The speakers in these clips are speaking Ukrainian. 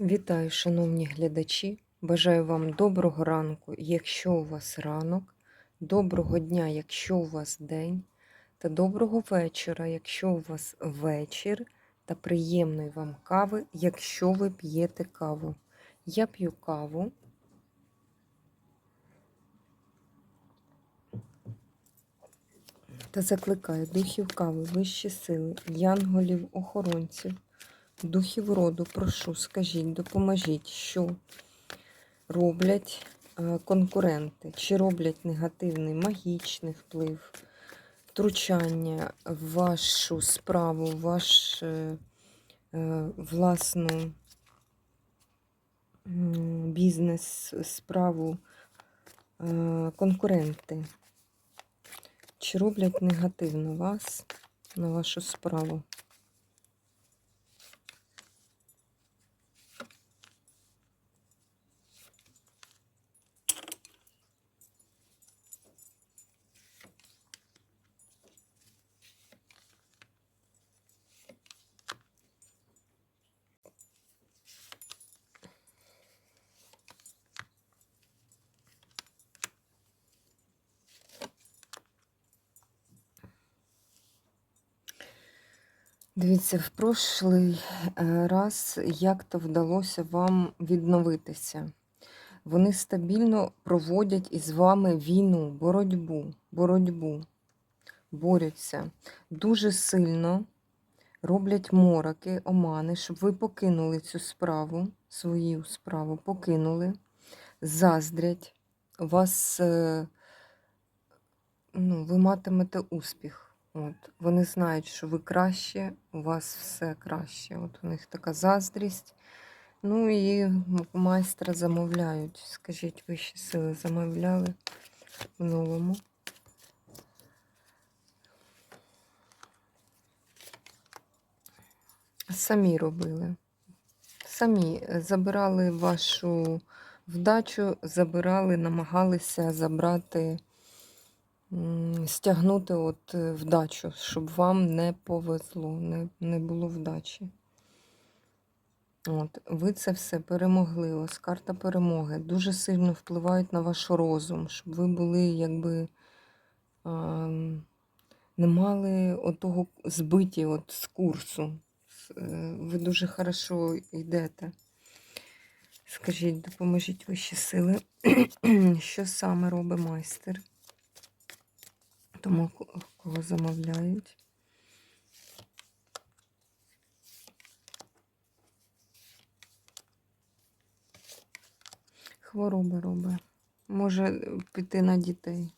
Вітаю, шановні глядачі! Бажаю вам доброго ранку, якщо у вас ранок, доброго дня, якщо у вас день, та доброго вечора, якщо у вас вечір, та приємної вам кави, якщо ви п'єте каву. Я п'ю каву. Та закликаю духів кави, вищі сили, янголів, охоронців, духів роду, прошу, скажіть, допоможіть, що роблять е, конкуренти, чи роблять негативний магічний вплив, втручання в вашу справу, в ваш е, е, власну бізнес, справу конкуренти. Чи роблять негативно вас на вашу справу? Дивіться, в прошлий е, раз як то вдалося вам відновитися. Вони стабільно проводять із вами війну, боротьбу, боротьбу, борються дуже сильно роблять мороки, омани, щоб ви покинули цю справу, свою справу покинули, заздрять, вас, е, ну, ви матимете успіх. От. Вони знають, що ви краще, у вас все краще. От у них така заздрість. Ну і майстра замовляють. Скажіть, вищі сили замовляли в новому. Самі робили. Самі забирали вашу вдачу, забирали, намагалися забрати стягнути от е, вдачу, щоб вам не повезло, не не було вдачі. От, Ви це все перемогли. Ось карта перемоги. Дуже сильно впливають на ваш розум, щоб ви були, якби не мали отого збиті от з курсу. Е, ви дуже хорошо йдете. Скажіть, допоможіть вищі сили, що саме робить майстер? Тому кого замовляють. Хвороби робить. Може піти на дітей.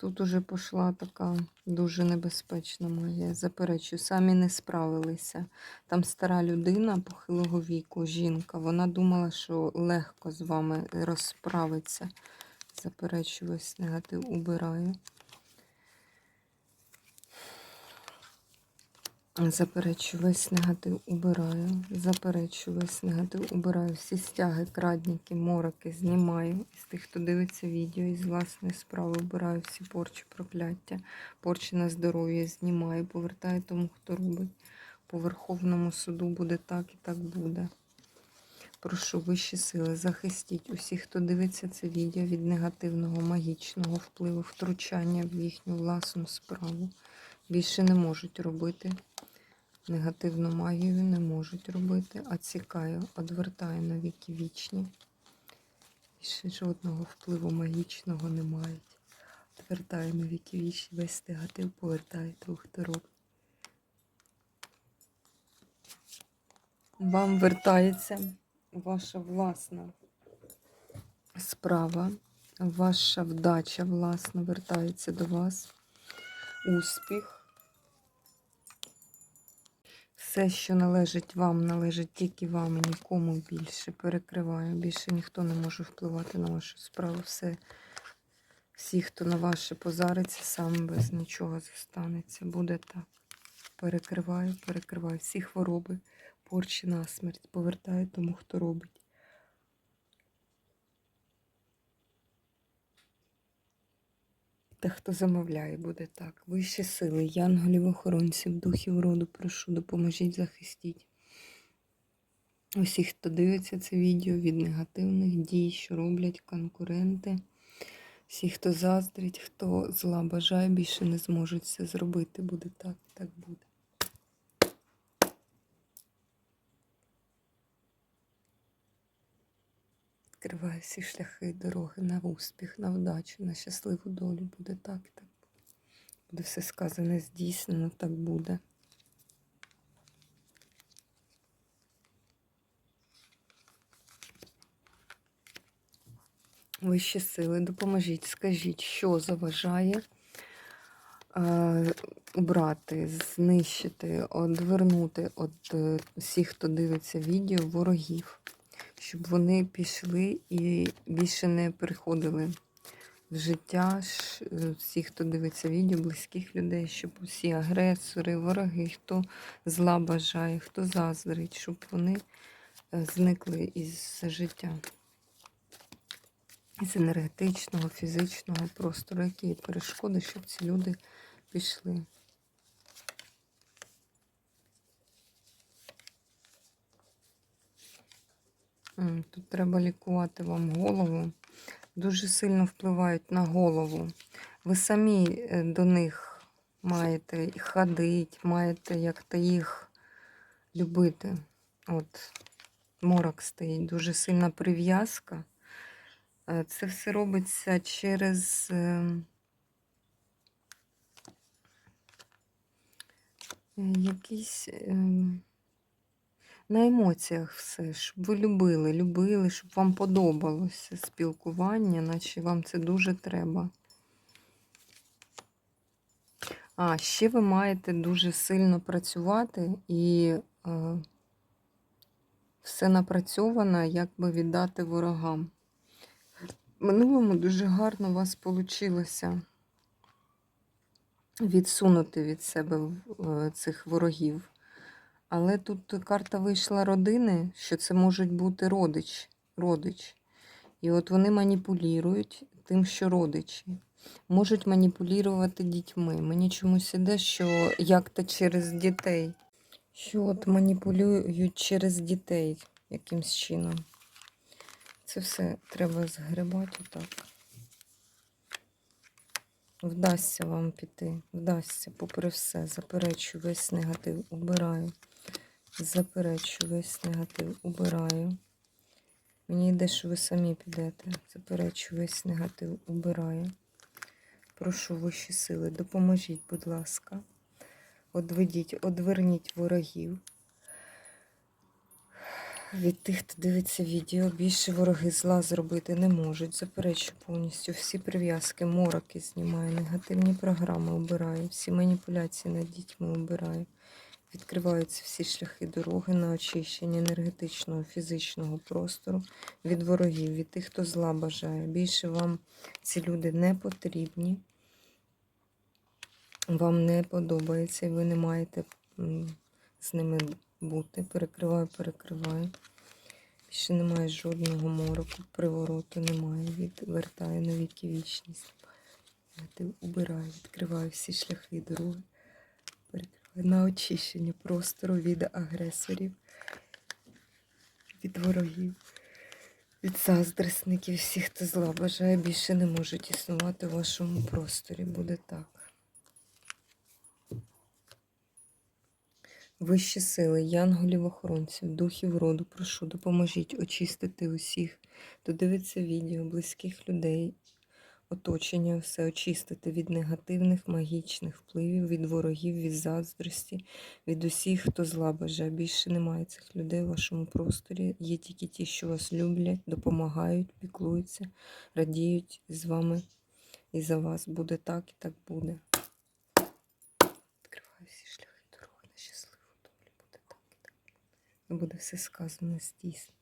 Тут уже пішла така дуже небезпечна магія. Заперечую, самі не справилися. Там стара людина похилого віку, жінка. Вона думала, що легко з вами розправиться. Заперечую, весь негатив убираю. Заперечу весь негатив убираю. Заперечу весь негатив убираю. Всі стяги, крадніки, мороки знімаю. Із тих, хто дивиться відео, із власної справи вбираю всі порчі, прокляття, порчі на здоров'я знімаю, повертаю тому, хто робить. По Верховному суду буде так і так буде. Прошу вищі сили, захистіть усіх, хто дивиться це відео від негативного, магічного впливу, втручання в їхню власну справу. Більше не можуть робити. Негативну магію не можуть робити, а цікаю, одвертаю на віки вічні. І ще жодного впливу магічного не мають. Одвертаю на віки вічні, весь негатив повертає хто робить. Вам вертається ваша власна справа, ваша вдача власна вертається до вас. Успіх. Все, що належить вам, належить тільки вам і нікому більше. Перекриваю. Більше ніхто не може впливати на вашу справу. Все, Всі, хто на ваше позариться, сам без нічого зостанеться. Буде так. Перекриваю, перекриваю всі хвороби, порчі на смерть. Повертаю тому, хто робить. Та хто замовляє, буде так. Вищі сили, янголів, охоронців, духів роду, прошу, допоможіть, захистіть. усіх, хто дивиться це відео від негативних дій, що роблять конкуренти. Всі, хто заздрить, хто зла бажає, більше не зможуть це зробити. Буде так, так буде. Відкриваю всі шляхи, дороги на успіх, на вдачу, на щасливу долю. Буде так так буде. Буде все сказане, здійснено, так буде. Вищі сили, допоможіть, скажіть, що заважає е, убрати, знищити, одвернути від е, всіх, хто дивиться відео, ворогів, щоб вони пішли і більше не приходили в життя е, всіх, хто дивиться відео, близьких людей, щоб усі агресори, вороги, хто зла бажає, хто заздрить, щоб вони е, зникли із життя з енергетичного, фізичного простору, які перешкоди, щоб ці люди пішли. Тут треба лікувати вам голову. Дуже сильно впливають на голову. Ви самі е, до них маєте ходити, маєте як-то їх любити. От, морок стоїть, дуже сильна прив'язка. Е, Це все робиться через е, якісь е, на емоціях все, щоб ви любили, любили, щоб вам подобалося спілкування, наче вам це дуже треба. А, ще ви маєте дуже сильно працювати і е, все напрацьовано, як би віддати ворогам. Минулому дуже гарно у вас вийшло відсунути від себе е, цих ворогів. Але тут карта вийшла родини, що це можуть бути родич, родич. І от вони маніпулюють тим, що родичі. Можуть маніпулювати дітьми. Мені чомусь іде, що як-то через дітей. Що от маніпулюють через дітей якимсь чином. Це все треба згребати отак. Вдасться вам піти, вдасться, попри все. Заперечую весь негатив, убираю. Заперечую весь негатив, убираю. Мені йде, що ви самі підете. Заперечую весь негатив, убираю. Прошу вищі сили, допоможіть, будь ласка. Одведіть, одверніть ворогів. Від тих, хто дивиться відео, більше вороги зла зробити не можуть. Заперечу повністю всі прив'язки, мороки знімаю, негативні програми обираю, всі маніпуляції над дітьми обираю. Відкриваються всі шляхи дороги на очищення енергетичного, фізичного простору від ворогів, від тих, хто зла бажає. Більше вам ці люди не потрібні. Вам не подобається, і ви не маєте з ними бути. Перекриваю, перекриваю. Більше немає жодного мороку, привороту немає. Відвертаю на віки вічність. Убираю, відкриваю всі шляхи дороги. На очищення простору від агресорів, від ворогів, від заздресників, всіх, хто зла бажає, більше не можуть існувати в вашому просторі. Буде так. Вищі сили, янголів охоронців, духів роду, прошу, допоможіть очистити усіх, хто дивиться відео, близьких людей, оточення, все очистити від негативних магічних впливів, від ворогів, від заздрості, від усіх, хто зла бажає. Більше немає цих людей в вашому просторі. Є тільки ті, що вас люблять, допомагають, піклуються, радіють з вами і за вас. Буде так і так буде. Відкриваю всі шляхи дороги на щасливу долю. Буде так і так буде. Буде все сказано здійснено.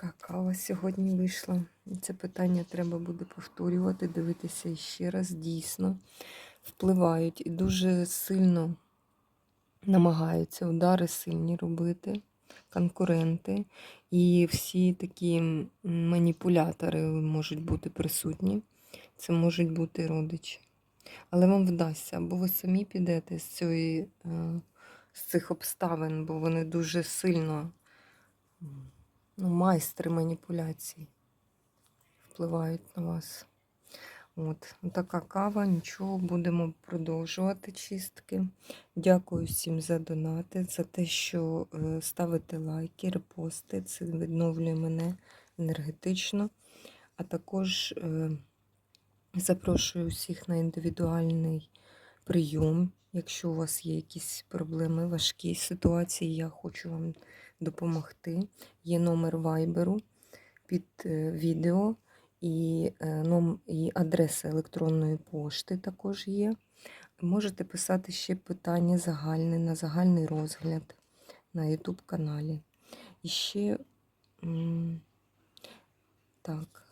Така кава сьогодні вийшла. Це питання треба буде повторювати, дивитися ще раз. Дійсно впливають і дуже сильно намагаються удари сильні робити, конкуренти. І всі такі маніпулятори можуть бути присутні. Це можуть бути родичі. Але вам вдасться, або ви самі підете з цієї, е, з цих обставин, бо вони дуже сильно ну, майстри маніпуляцій впливають на вас. От, така кава, нічого, будемо продовжувати чистки. Дякую всім за донати, за те, що е, ставите лайки, репости. Це відновлює мене енергетично. А також е, запрошую всіх на індивідуальний прийом. Якщо у вас є якісь проблеми, важкі ситуації, я хочу вам допомогти. Є номер вайберу під е, відео і, е, і адреса електронної пошти також є. Можете писати ще питання загальне на загальний розгляд на YouTube каналі. І ще так.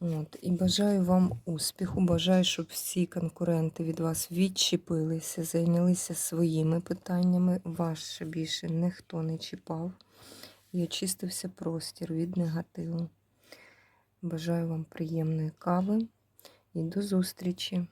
От, і бажаю вам успіху. Бажаю, щоб всі конкуренти від вас відчепилися, зайнялися своїми питаннями. Ваше більше ніхто не чіпав. І очистився простір від негативу. Бажаю вам приємної кави і до зустрічі!